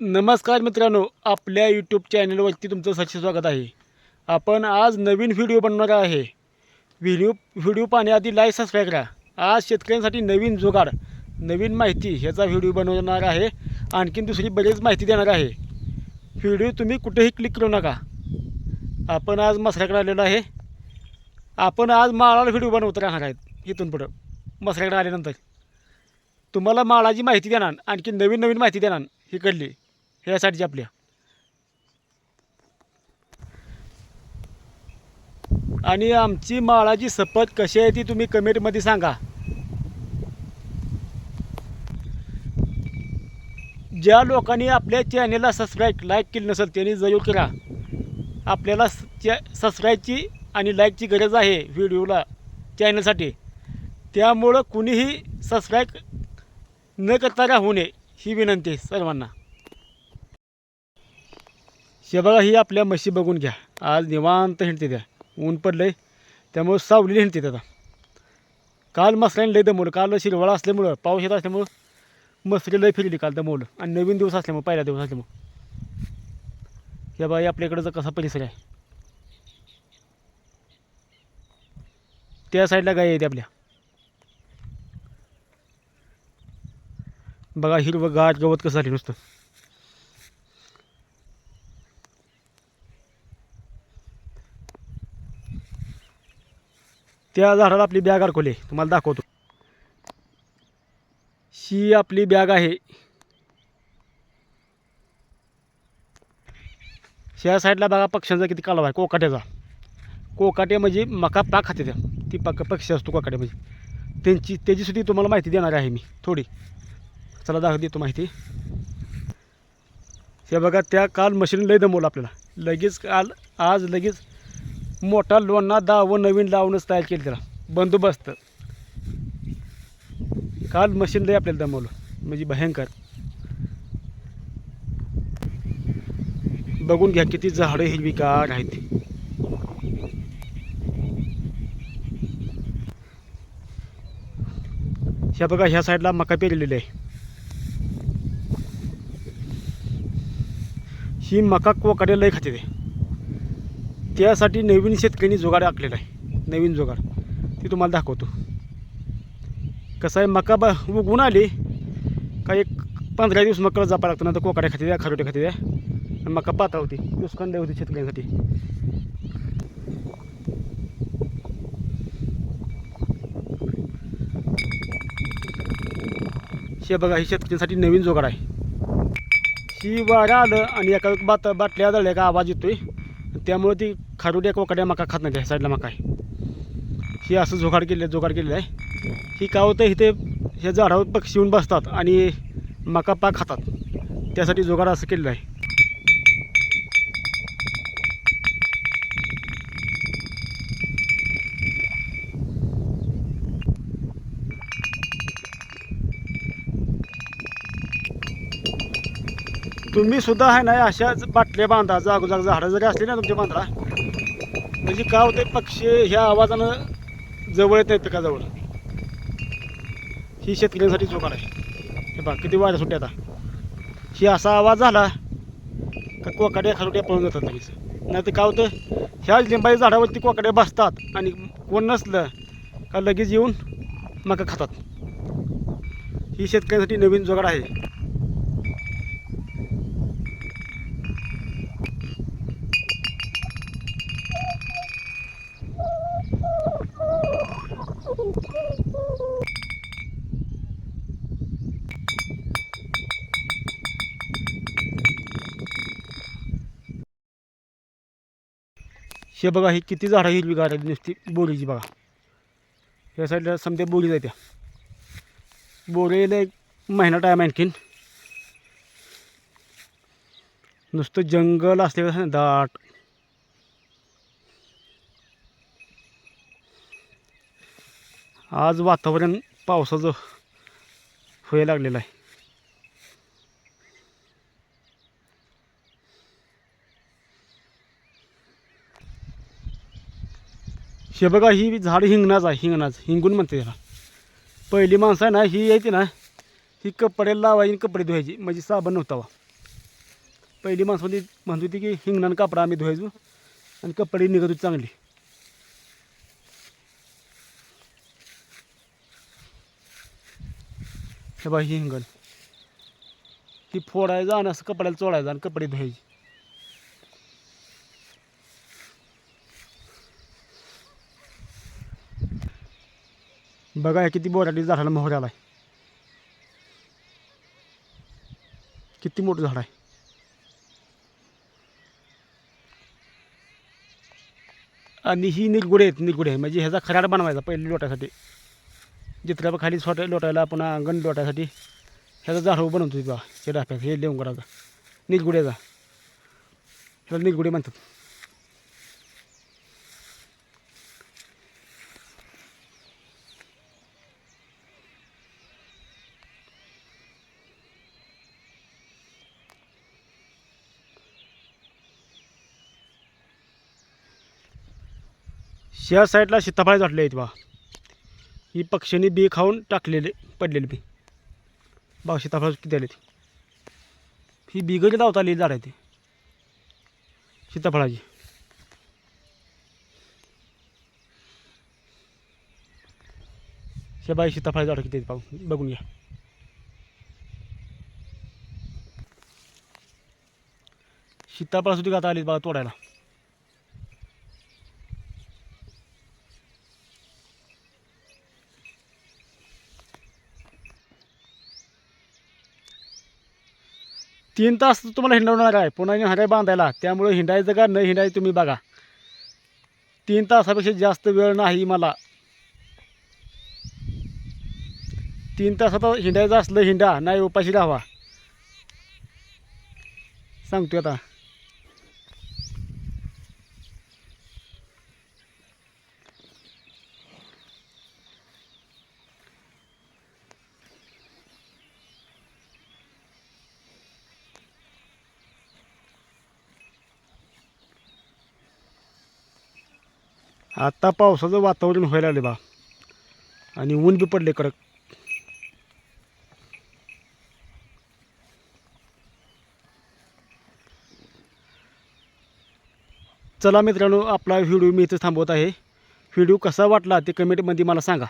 नमस्कार मित्रांनो आपल्या यूट्यूब चॅनलवरती तुमचं सच्चे स्वागत आहे. आपण आज नवीन व्हिडिओ बनवणार आहे. व्हिडिओ व्हिडिओ पाहण्याआधी लाईक सबस्क्राईब करा. आज शेतकऱ्यांसाठी नवीन जुगाड नवीन माहिती ह्याचा व्हिडिओ बनवणार आहे. आणखीन दुसरी बरीच माहिती देणार आहे. व्हिडिओ तुम्ही कुठेही क्लिक करू नका. आपण आज मसऱ्याकडे आलेलो आहे. आपण आज माळाला व्हिडिओ बनवत राहणार आहेत. इथून पुढं मसऱ्याकडे आल्यानंतर. तुम्हाला माळाची माहिती देणार आणखी नवीन नवीन माहिती देणार ही कळली ह्यासाठी आपल्या. आणि आमची माळाची सपत कशी आहे ती तुम्ही कमेंटमध्ये सांगा. ज्या लोकांनी आपल्या चॅनेलला सबस्क्राईब लाईक केली नसेल त्यांनी जरूर करा. आपल्याला सबस्क्राईबची आणि लाईकची गरज आहे व्हिडिओला चॅनलसाठी. त्यामुळं कुणीही सबस्क्राईब न करता राहू नये ही विनंती सर्वांना. हे बघा ही आपल्या म्हशी बघून घ्या. आज निवांत हिंडते त्या. ऊन पडलं आहे त्यामुळं सावलीला हिंडते आता. काल मसऱ्याने लय दमवलं. काल शिरवाळा असल्यामुळं पाऊस येत असल्यामुळं मसरी लय फिरली काल दमवलं. आणि नवीन दिवस असल्यामुळं पहिला दिवस असल्यामुळं. हे बाई आपल्याकडचा कसा परिसर आहे? त्या साईडला गाय येते आपल्या. बघा हिरवं गाठ गवत कसं झाले नुसतं. त्या झाडाला आपली बॅग अडकवली तुम्हाला दाखवतो. ही आपली बॅग आहे. ह्या साईडला बघा पक्ष्यांचा किती कालवा आहे कोकाट्याचा. कोकाटे म्हणजे मका पाक खाते त्या. ती पाक पक्षी असतो कोकाटे म्हणजे. त्यांची त्याचीसुद्धा तुम्हाला माहिती देणार आहे मी थोडी. चला दाखव देतो माहिती. हे बघा त्या काल मशीन लय दमवलं आपल्याला. लगेच काल आज लगेच मोठा लोणना दाव नवीन लावणंच तयार केलं त्याला. बंदोबस्त. काल मशीन लय आपल्याला दमवलं. म्हणजे भयंकर. बघून घ्या किती झाडं हिरवीगार आहेत. ती ह्या बघा ह्या साईडला मका पेरलेली आहे. ही मका कोकाडे लय खाते ते. त्यासाठी नवीन शेतकऱ्यांनी जुगाड आखलेला आहे. नवीन जुगाड. ती तुम्हाला दाखवतो. कसं आहे मका ब उगवून आली. का एक पंधरा दिवस मका जापा लागतो नंतर कोकाड्या खाती द्या खारोटे खाती द्या. आणि मका पाता होती. नुकसान द्या होती शेतकऱ्यांसाठी. हे बघा ही शेतकऱ्यांसाठी नवीन जोगाड आहे. ही वारा आलं आणि एका बात बाटल्या आदळल्या का आवाज येतोय. त्यामुळे ती खारुड्या कड्या मका खात नाही त्या साईडला मका आहे. ही असं जोगाड केले जोगाड केलेलं आहे. ही काय होतं इथे हे झाडावर पक्षी येऊन बसतात आणि मका पाक खातात. त्यासाठी जोगाड असं केलेलं आहे. तुम्ही सुद्धा आहे ना अशाच बाटल्या बांधा जागोजाग झाडं जरी असली ना तुमच्या बांधला म्हणजे काय होते पक्षी ह्या आवाजानं जवळ येत नाही पिकाजवळ ही शेतकऱ्यांसाठी जोकार आहे हे बघा किती वाऱ्या सुट्ट्या आता. ही असा आवाज झाला का कोकाड्या खालुट्या पळून जातात लगेच. नाही तर काय होतं ह्या लिंबाई झाडावरती कोकाड्या बसतात आणि कोण नसलं का लगेच येऊन मका खातात. ही शेतकऱ्यांसाठी नवीन जोगाड आहे. हे बघा ही किती झाडं हिरवीगार आहेत नुसती. बोरीची बघा. या साईडला समजा बोरी जात्या बोरीला एक महिना टाईम आणखीन. नुसतं जंगल असले दाट. आज वातावरण पावसाचं व्हायला लागलेलं आहे. हे बघा ही झाड हिंगणाच आहे हिंगणाच. हिंगून म्हणते त्याला पहिली माणसं आहे ना ही यायची ना ही कपडे लावायची आणि कपडे धुवायची. म्हणजे साबण नव्हता वा पहिली माणसं होती म्हणत होती की हिंगणानं कापडा आम्ही धुवायचो आणि कपडे निघत होती चांगली. हे बा ही हिंगण. ही फोडायचं आणि असं कपड्याला चोळायचं आणि कपडे धुवायची. बघा हे किती बोराटी झाडाला मोहर आहे किती मोठं झाड आहे. आणि ही निरगुडे आहेत निरगुडे. म्हणजे ह्याचा खराड बनवायचा पहिले लोटासाठी. जिथल्या खाली छोट्या लोटायला आपण अंगण लोटायसाठी ह्याचा झाडू बनवतो बा हे डाफ्याचा हे लिहून करायचा. निरगुड्याचा ह्याला निरगुडे म्हणतात. ह्या साईडला सीताफळ झाडले आहेत बा. ही पक्ष्यांनी बी खाऊन टाकलेले पडलेले बी. बा सीताफळ किती आले ही बिगडी लावता आली झाड आहे ती. सीताफळाची. हे बाई सीताफळ झाड किती आहेत पाहू बघून घ्या. सीताफळ सुद्धा आता आली बघा तोडायला. तीन तास तुम्हाला हिंडवणार आहे. पुन्हा हिंडाय बांधायला. त्यामुळे हिंडायचं का न हिंडायचं तुम्ही बघा. तीन तासापेक्षा जास्त वेळ नाही मला. तीन तासात हिंडायचं असलं हिंडा नाही उपाशी राहावा. सांगतो आता. आता पावसाचं वातावरण व्हायला लागले बा. आणि ऊन बी पडले कडक. चला मित्रांनो आपला व्हिडिओ मी इथं थांबवत आहे. व्हिडिओ कसा वाटला ते कमेंटमध्ये मला सांगा.